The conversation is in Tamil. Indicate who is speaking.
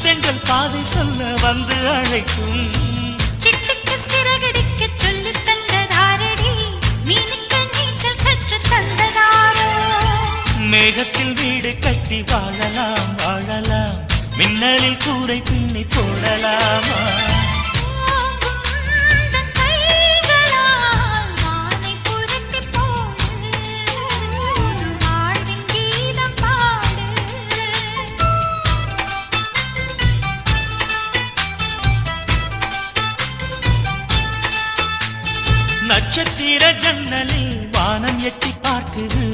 Speaker 1: பூந்தென்றல் பாதை சொல்ல வந்து அழைக்கும்.
Speaker 2: சிட்டுக்கு சிறகடிக்க சொல்லித் தந்ததாரடி மீனுக்கு நீச்சல் கற்றுத் தந்ததாரோ?
Speaker 1: மேகத்தில் வீடு கட்டி வாழலாம் வாழலாம். மின்னலில் கூரை பின்னி போடலாமா. நட்சத்திர ஜன்னலில் வானம் எட்டி பார்க்குது.